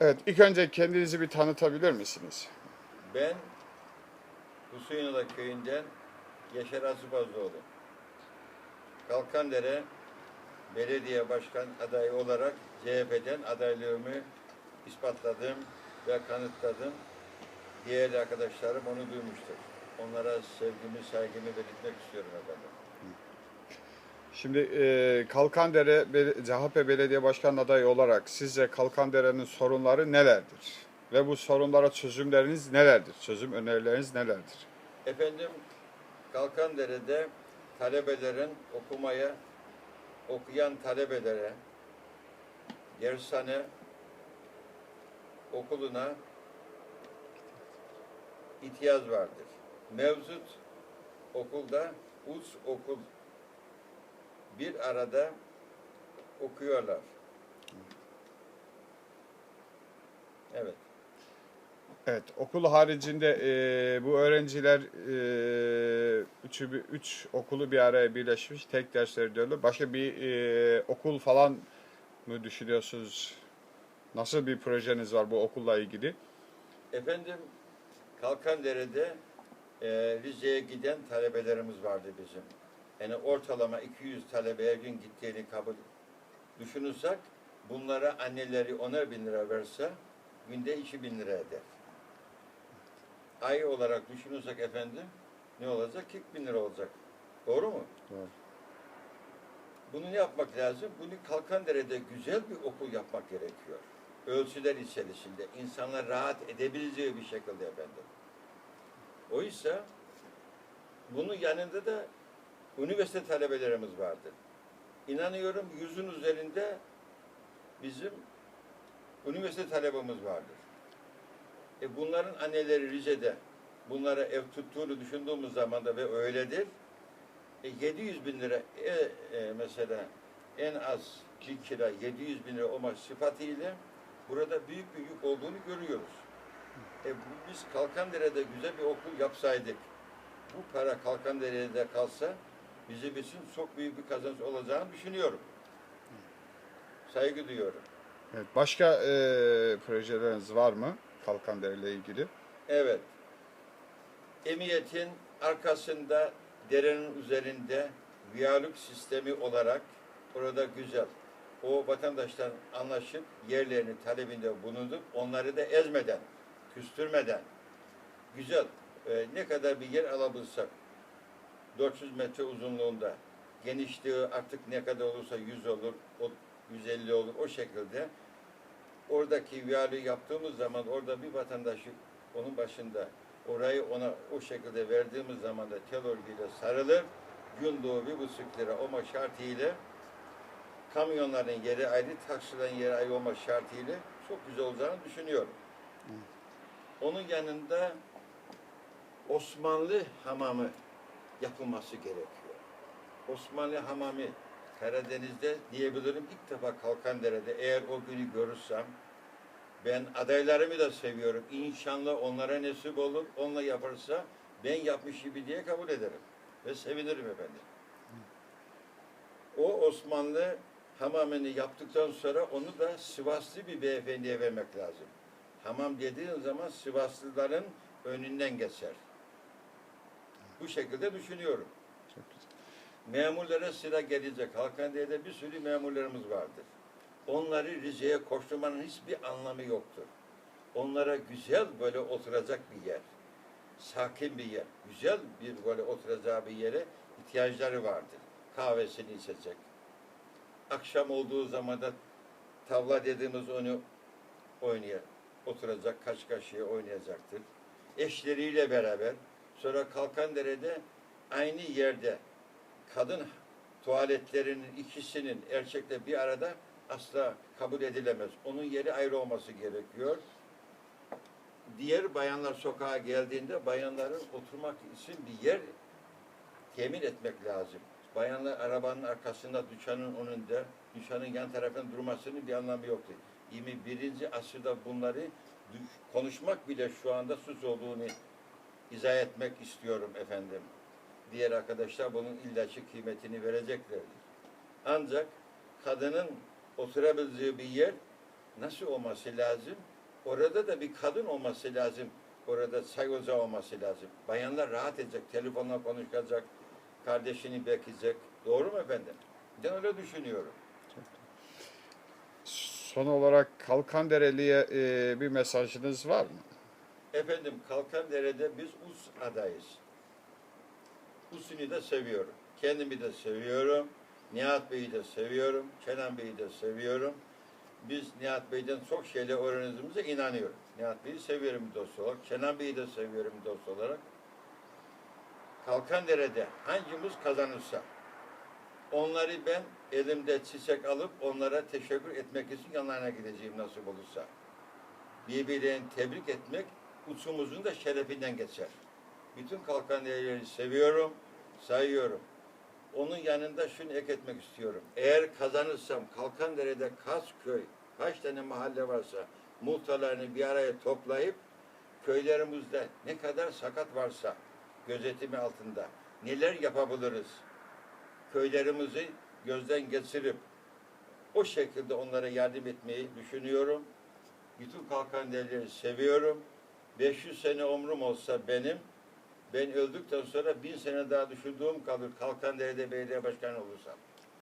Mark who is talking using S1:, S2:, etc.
S1: Evet, ilk önce kendinizi bir tanıtabilir misiniz?
S2: Ben Husuyunada köyünden Yaşar Asıbazoğlu. Kalkandere Belediye Başkan adayı olarak CHP'den adaylığımı ispatladım ve kanıtladım. Diğer arkadaşlarım onu duymuştur. Onlara sevgimi, saygımı belirtmek istiyorum efendim.
S1: Şimdi e, Kalkandere CHP Belediye Başkan adayı olarak sizce Kalkandere'nin sorunları nelerdir? Ve bu sorunlara çözümleriniz nelerdir? Çözüm önerileriniz nelerdir?
S2: Efendim Kalkandere'de talebelerin okumaya, okuyan talebelere dershane okuluna ihtiyaç vardır. Mevcut okulda uç okul bir arada okuyorlar. Evet.
S1: Evet, okul haricinde e, bu öğrenciler e, üçü, bir- üç okulu bir araya birleşmiş, tek dersleri diyorlar. Başka bir e, okul falan mı düşünüyorsunuz? Nasıl bir projeniz var bu okulla ilgili?
S2: Efendim Kalkandere'de e, Rize'ye giden talebelerimiz vardı bizim. Yani ortalama 200 talebe her gün gittiğini kabul düşünürsek bunlara anneleri 10'er bin lira verse günde 2000 lira eder. Ay olarak düşünürsek efendim ne olacak? 40 bin lira olacak. Doğru mu?
S1: Doğru.
S2: Bunu ne yapmak lazım? Bunu Kalkandere'de güzel bir okul yapmak gerekiyor. Ölçüler içerisinde. insanlar rahat edebileceği bir şekilde efendim. Oysa bunun yanında da üniversite talebelerimiz vardır. İnanıyorum yüzün üzerinde bizim üniversite talebemiz vardır. E bunların anneleri Rize'de bunlara ev tuttuğunu düşündüğümüz zaman da ve öyledir. E 700 bin lira e, e, mesela en az bir kira 700 bin lira olmak sıfatıyla burada büyük bir yük olduğunu görüyoruz. E, biz Kalkandere'de güzel bir okul yapsaydık, bu para Kalkandere'de kalsa bizim için çok büyük bir kazanç olacağını düşünüyorum. Saygı duyuyorum.
S1: Evet, başka e, projeleriniz var mı Kalkandere ile ilgili?
S2: Evet. Emiyetin arkasında derenin üzerinde viyalük sistemi olarak orada güzel. O vatandaşlar anlaşıp yerlerini talebinde bulunup onları da ezmeden, küstürmeden güzel e, ne kadar bir yer alabilsek 400 metre uzunluğunda genişliği artık ne kadar olursa 100 olur, o 150 olur o şekilde oradaki viyalü yaptığımız zaman orada bir vatandaşı onun başında orayı ona o şekilde verdiğimiz zaman da tel örgüyle sarılır. Gündoğu bir buçuk lira olma şartıyla kamyonların yeri ayrı, taksilerin yeri ayrı olma şartıyla çok güzel olacağını düşünüyorum. Onun yanında Osmanlı hamamı yapılması gerekiyor. Osmanlı hamamı Karadeniz'de diyebilirim ilk defa Kalkandere'de eğer o günü görürsem ben adaylarımı da seviyorum. İnşallah onlara nasip olur. Onunla yaparsa ben yapmış gibi diye kabul ederim. Ve sevinirim efendim. O Osmanlı hamamını yaptıktan sonra onu da Sivaslı bir beyefendiye vermek lazım. Hamam dediğin zaman Sivaslıların önünden geçer. Bu şekilde düşünüyorum.
S1: Çok güzel.
S2: Memurlara sıra gelecek. Halkandere'de bir sürü memurlarımız vardır. Onları Rize'ye koşturmanın hiçbir anlamı yoktur. Onlara güzel böyle oturacak bir yer, sakin bir yer, güzel bir böyle oturacağı bir yere ihtiyaçları vardır. Kahvesini içecek. Akşam olduğu zaman da tavla dediğimiz onu oynayacak, oturacak, kaç kaşıya oynayacaktır. Eşleriyle beraber sonra Kalkandere'de aynı yerde kadın tuvaletlerinin ikisinin erkekle bir arada asla kabul edilemez. Onun yeri ayrı olması gerekiyor. Diğer bayanlar sokağa geldiğinde bayanların oturmak için bir yer temin etmek lazım. Bayanlar arabanın arkasında dükkanın önünde, dükkanın yan tarafında durmasının bir anlamı yoktur. 21. asırda bunları konuşmak bile şu anda suç olduğunu izah etmek istiyorum efendim diğer arkadaşlar bunun illaki kıymetini vereceklerdir. Ancak kadının oturabileceği bir yer nasıl olması lazım? Orada da bir kadın olması lazım. Orada ocağı olması lazım. Bayanlar rahat edecek, telefonla konuşacak, kardeşini bekleyecek. Doğru mu efendim? Ben öyle düşünüyorum.
S1: Son olarak Kalkandereli'ye e, bir mesajınız var mı?
S2: Efendim Kalkandere'de biz us adayız. Usunu da seviyorum. Kendimi de seviyorum. Nihat Bey'i de seviyorum. Kenan Bey'i de seviyorum. Biz Nihat Bey'den çok şeyler öğrendiğimize inanıyorum. Nihat Bey'i seviyorum dost olarak. Kenan Bey'i de seviyorum dost olarak. Kalkandere'de hangimiz kazanırsa onları ben elimde çiçek alıp onlara teşekkür etmek için yanlarına gideceğim nasip olursa. Birbirlerini tebrik etmek uçumuzun da şerefinden geçer. Bütün kalkandereleri seviyorum, sayıyorum. Onun yanında şunu ek etmek istiyorum. Eğer kazanırsam Kalkandere'de kaç köy, kaç tane mahalle varsa muhtarlarını bir araya toplayıp köylerimizde ne kadar sakat varsa gözetimi altında neler yapabiliriz? Köylerimizi gözden geçirip o şekilde onlara yardım etmeyi düşünüyorum. Bütün kalkandereleri seviyorum. 500 sene ömrüm olsa benim, ben öldükten sonra bin sene daha düşündüğüm kalır Kalkandere'de belediye başkanı olursam.